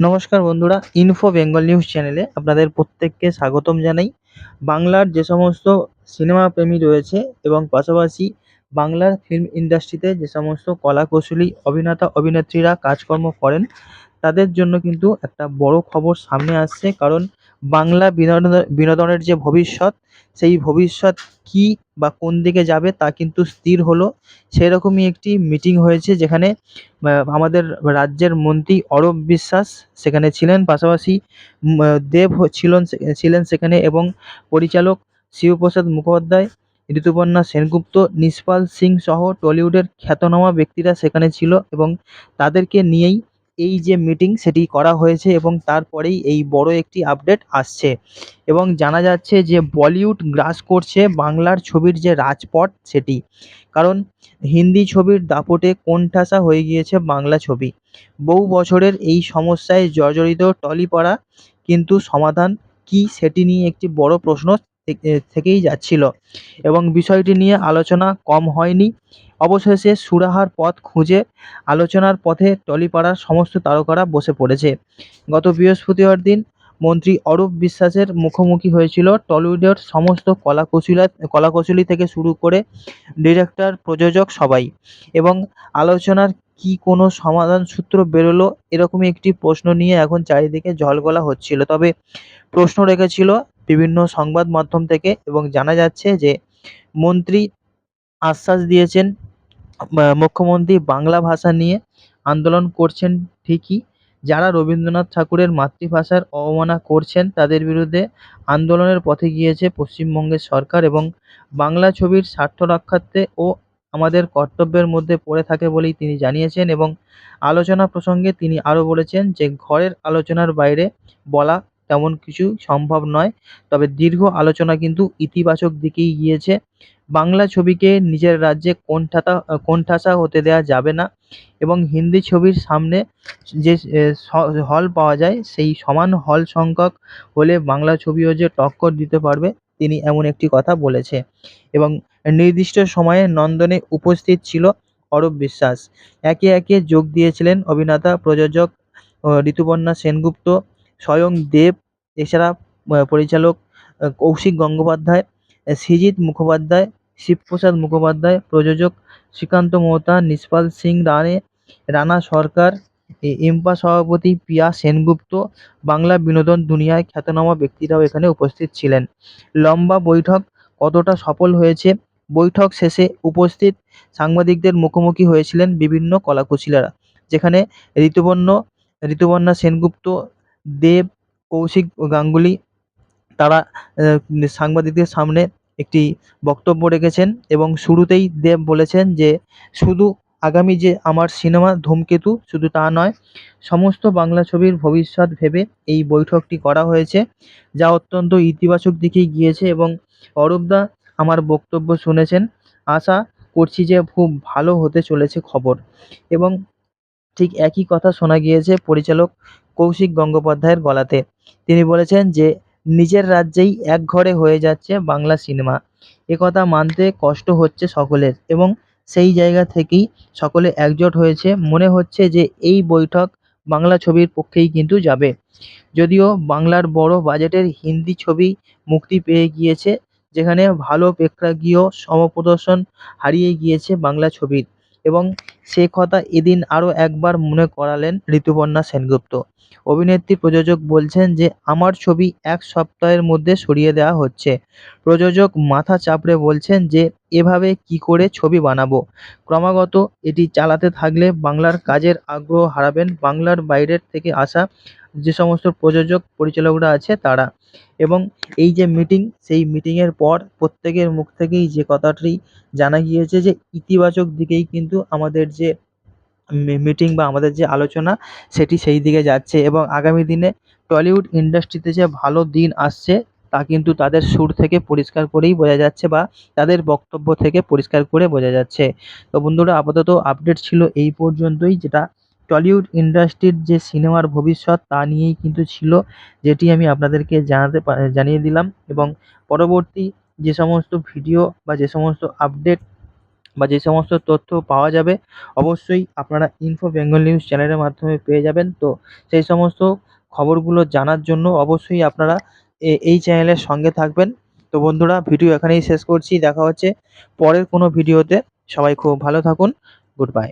নমস্কার বন্ধুরা info Bengal news চ্যানেলে আপনাদের প্রত্যেককে স্বাগতম জানাই। বাংলার যে সমস্ত সিনেমা প্রেমী রয়েছে এবং পাশাপাশি বাংলার ফিল্ম ইন্ডাস্ট্রিতে যে সমস্ত কলা কৌশলী অভিনেতা, অভিনেত্রীরা কাজকর্ম করেন, তাদের জন্য কিন্তু একটা বড় খবর সামনে আসছে। কারণ বাংলা বিনোদন, বিনোদনের যে ভবিষ্যৎ, সেই ভবিষ্যৎ কী বা কোন দিকে যাবে তা কিন্তু স্থির হলো। সেরকমই একটি মিটিং হয়েছে যেখানে আমাদের রাজ্যের মন্ত্রী অরূপ বিশ্বাস সেখানে ছিলেন। পাশাপাশি দেব ছিলেন ছিলেন সেখানে এবং পরিচালক শিবপ্রসাদ মুখোপাধ্যায়, ঋতুপর্ণা সেনগুপ্ত, নিষ্পাল সিং সহ টলিউডের খ্যাতনামা ব্যক্তিরা সেখানে ছিল এবং তাদেরকে নিয়েই এই যে মিটিং সেটি করা হয়েছে এবং তারপরেই এই বড় একটি আপডেট আসছে। এবং জানা যাচ্ছে যে বলিউড গ্রাস করছে বাংলার ছবির যে রাজপট সেটি। কারণ হিন্দি ছবির দাপটে কোণঠাসা হয়ে গিয়েছে বাংলা ছবি। বহু বছরের এই সমস্যায় জর্জরিত টলিপাড়া কিন্তু সমাধান কী সেটি নিয়ে একটি বড় প্রশ্ন থেকেই যাচ্ছিল এবং বিষয়টি নিয়ে আলোচনা কম হয়নি। অবশেষে সুরাহার পথ খুঁজে আলোচনার পথে টলিপাড়ার সমস্ত তারকারা বসে পড়েছে। গত বৃহস্পতিবার দিন মন্ত্রী অরূপ বিশ্বাসের মুখোমুখি হয়েছিল টলিউডের সমস্ত কলা কৌশলা কলা কৌশলী থেকে শুরু করে ডিরেক্টর, প্রযোজক সবাই এবং আলোচনার কি কোনো সমাধান সূত্র বেরোলো এরকমই একটি প্রশ্ন নিয়ে এখন চারিদিকে জলগোলা হচ্ছিল। তবে প্রশ্ন রেখেছিল বিভিন্ন সংবাদ মাধ্যম থেকে এবং জানা যাচ্ছে যে মন্ত্রী আশ্বাস দিয়েছেন মুখ্যমন্ত্রী বাংলা ভাষা নিয়ে আন্দোলন করছেন ঠিকই। যারা রবীন্দ্রনাথ ঠাকুরের মাতৃভাষার অবমাননা করছেন, তাদের বিরুদ্ধে আন্দোলনের পথে গিয়েছে পশ্চিমবঙ্গের সরকার এবং বাংলা ছবির স্বার্থ রক্ষার্থে ও আমাদের কর্তব্যের মধ্যে পড়ে থাকে বলেই তিনি জানিয়েছেন এবং আলোচনা প্রসঙ্গে তিনি আরও বলেছেন যে, ঘরের আলোচনার বাইরে বলা তেমন কিছু সম্ভব নয়। তবে দীর্ঘ আলোচনা কিন্তু ইতিবাচক দিকেই গিয়েছে। বাংলা ছবিকে নিজের রাজ্যে কোণঠাসা কোণঠাসা হতে দেওয়া যাবে না এবং হিন্দি ছবির সামনে যে হল পাওয়া যায়, সেই সমান হল সংখ্যক হলে বাংলা ছবিও যে টক্কর দিতে পারবে, তিনি এমন একটি কথা বলেছে। এবং নির্দিষ্ট সময়ে নন্দনে উপস্থিত ছিল অরূপ বিশ্বাস। একে একে যোগ দিয়েছিলেন অভিনেতা, প্রযোজক ঋতুপর্ণা সেনগুপ্ত স্বয়ং দেব, এছাড়া পরিচালক কৌশিক গঙ্গোপাধ্যায় সৃজিত মুখোপাধ্যায়, শিবপ্রসাদ মুখোপাধ্যায়, প্রযোজক শ্রীকান্ত মোহতা, নিষ্পাল সিং রানে রানা সরকার ইম্পা সভাপতি পিয়া সেনগুপ্ত, বাংলা বিনোদন দুনিয়ায় খ্যাতনামা ব্যক্তিরাও এখানে উপস্থিত ছিলেন। লম্বা বৈঠক কতটা সফল হয়েছে? বৈঠক শেষে উপস্থিত সাংবাদিকদের মুখোমুখি হয়েছিলেন বিভিন্ন কলাকুশলীরা, যেখানে ঋতুপর্ণ, ঋতুপর্ণা সেনগুপ্ত দেব, কৌশিক গাঙ্গুলি তারা সাংবাদিকদের সামনে একটি বক্তব্য রেখেছেন এবং শুরুতেই দেব বলেছেন যে, শুধু আগামী যে আমার সিনেমা ধূমকেতু, শুধু তা নয়, সমস্ত বাংলা ছবির ভবিষ্যৎ ভেবে এই বৈঠকটি করা হয়েছে, যা অত্যন্ত ইতিবাচক দিকেই গিয়েছে এবং অরূপদা আমার বক্তব্য শুনেছেন। আশা করছি যে খুব ভালো হতে চলেছে খবর এবং ঠিক একই কথা শোনা গিয়েছে পরিচালক কৌশিক গঙ্গোপাধ্যায়ের গলাতে। তিনি বলেছেন যে, নিজের রাজ্যেই একঘরে হয়ে যাচ্ছে বাংলা সিনেমা। একথা মানতে কষ্ট হচ্ছে সকলের এবং সেই জায়গা থেকেই সকলে একজোট হয়েছে। মনে হচ্ছে যে, এই বৈঠক বাংলা ছবির পক্ষেই কিন্তু যাবে। যদিও বাংলার বড় বাজেটের হিন্দি ছবি মুক্তি পেয়ে গিয়েছে, যেখানে ভালো প্রেক্ষাগৃহ সমপ্রদর্শন হারিয়ে গিয়েছে বাংলা ছবির। এবং সে কথা এদিন আরও একবার মনে করালেন ঋতুপর্ণা সেনগুপ্ত। অভিনেত্রী প্রযোজক বলছেন যে, আমার ছবি এক সপ্তাহের মধ্যে সরিয়ে দেওয়া হচ্ছে। প্রযোজক মাথা চাপড়ে বলছেন যে এভাবে কি করে ছবি বানাবো? ক্রমাগত এটি চালাতে থাকলে বাংলার কাজের আগ্রহ হারাবেন। বাংলার বাইরের থেকে আসা যে সমস্ত প্রযোজক, পরিচালকরা আছে তারা। এবং এই যে মিটিং, সেই মিটিংয়ের পর প্রত্যেকের মুখ থেকেই যে কথাটি জানা গিয়েছে যে, ইতিবাচক দিকেই কিন্তু আমাদের যে মিটিং বা আমাদের যে আলোচনা, সেটি সেই দিকে যাচ্ছে। এবং আগামী দিনে টলিউড ইন্ডাস্ট্রিতে যে ভালো দিন আসছে তা কিন্তু তাদের সুর থেকে পরিষ্কার করেই বোঝা যাচ্ছে বা তাদের বক্তব্য থেকে পরিষ্কার করে বোঝা যাচ্ছে। তো বন্ধুরা, আপাতত আপডেট ছিল এই পর্যন্তই, যেটা টলিউড ইন্ডাস্ট্রির যে সিনেমার ভবিষ্যৎ তা নিয়েই কিন্তু ছিল, যেটি আমি আপনাদেরকে জানাতে জানিয়ে দিলাম এবং পরবর্তী যে সমস্ত ভিডিও বা যে সমস্ত আপডেট বা যে সমস্ত তথ্য পাওয়া যাবে, অবশ্যই আপনারা ইনফো বেঙ্গল নিউজ চ্যানেলের মাধ্যমে পেয়ে যাবেন। তো সেই সমস্ত খবরগুলো জানার জন্য অবশ্যই আপনারা এই চ্যানেলের সঙ্গে থাকবেন। তো বন্ধুরা, ভিডিও এখানেই শেষ করছি। দেখা হচ্ছে পরের কোনো ভিডিওতে। সবাই খুব ভালো থাকুন। Good bye.